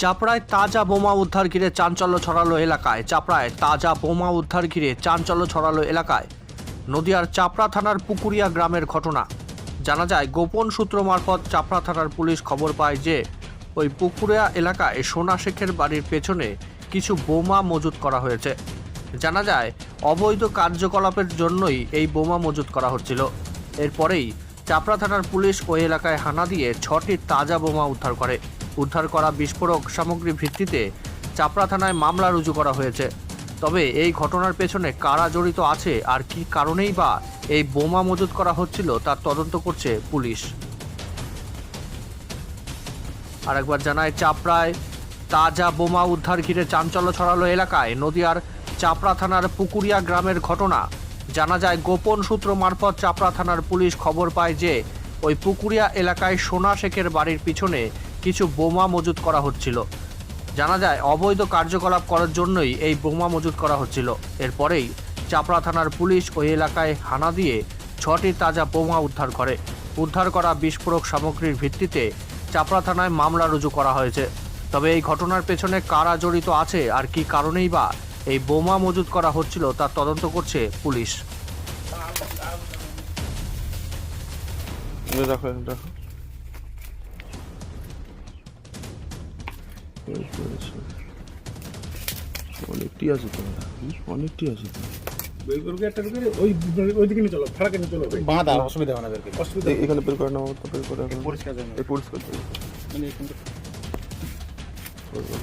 চাপড়ায় তাজা বোমা উদ্ধার ঘিরে চাঞ্চল্য ছড়ালো এলাকায়। চাপড়ায় তাজা বোমা উদ্ধার ঘিরে চাঞ্চল্য ছড়ালো এলাকায়। নদিয়ার চাপড়া থানার পুকুরিয়া গ্রামের ঘটনা। জানা যায়, গোপন সূত্র মারফত চাপড়া থানার পুলিশ খবর পায় যে, ওই পুকুরিয়া এলাকায় সোনা শেখের বাড়ির পেছনে কিছু বোমা মজুত করা হয়েছে। জানা যায়, অবৈধ কার্যকলাপের জন্যই এই বোমা মজুত করা হচ্ছিল। এরপরেই চাপড়া থানার পুলিশ ওই এলাকায় হানা দিয়ে ছটি তাজা বোমা উদ্ধার করে। উদ্ধার করা বিস্ফোরক সামগ্রী ভিত্তিতে চাপড়া থানায় মামলা রুজু করা হয়েছে। তবে এই ঘটনার পেছনে কারা জড়িত আছে আর কি কারণেই বা এই বোমা মজুত করা হচ্ছিল তার তদন্ত করছে পুলিশ। আরেকবার জানায়, চাপড়ায় তাজা বোমা উদ্ধার ঘিরে চাঞ্চল্য ছড়ালো এলাকায়। নদিয়ার চাপড়া থানার পুকুরিয়া গ্রামের ঘটনা। জানা যায়, গোপন সূত্র মারফত চাপড়া থানার পুলিশ খবর পায় যে, ওই পুকুরিয়া এলাকায় সোনা শেখের বাড়ির পিছনে কিছু বোমা মজুত করা হচ্ছিল। জানা যায়, অবৈধ কার্যকলাপ করার জন্যই এই বোমা মজুত করা হচ্ছিল। এরপরেই চাপড়া থানার পুলিশ ওই এলাকায় হানা দিয়ে ছটি তাজা বোমা উদ্ধার করে। উদ্ধার করা বিস্ফোরক সামগ্রীর ভিত্তিতে চাপড়া থানায় মামলা রুজু করা হয়েছে। তবে এই ঘটনার পেছনে কারা জড়িত আছে আর কি কারণেই বা এই বোমা মজুত করা হচ্ছিল তার তদন্ত করছে পুলিশ। দেখো দেখো। অনেকটি আছে তো অনেকটি আছে বের করবে একটা করে ওই ওইদিকে নিয়ে চলো ফারাকে নিয়ে চলো বাঁধা অসুবিধা হবে না বের অসুবিধা এখানে বের করে নাও তো বের করে এখন। পরিষ্কার। এই পরিষ্কার। মানে করে দাও।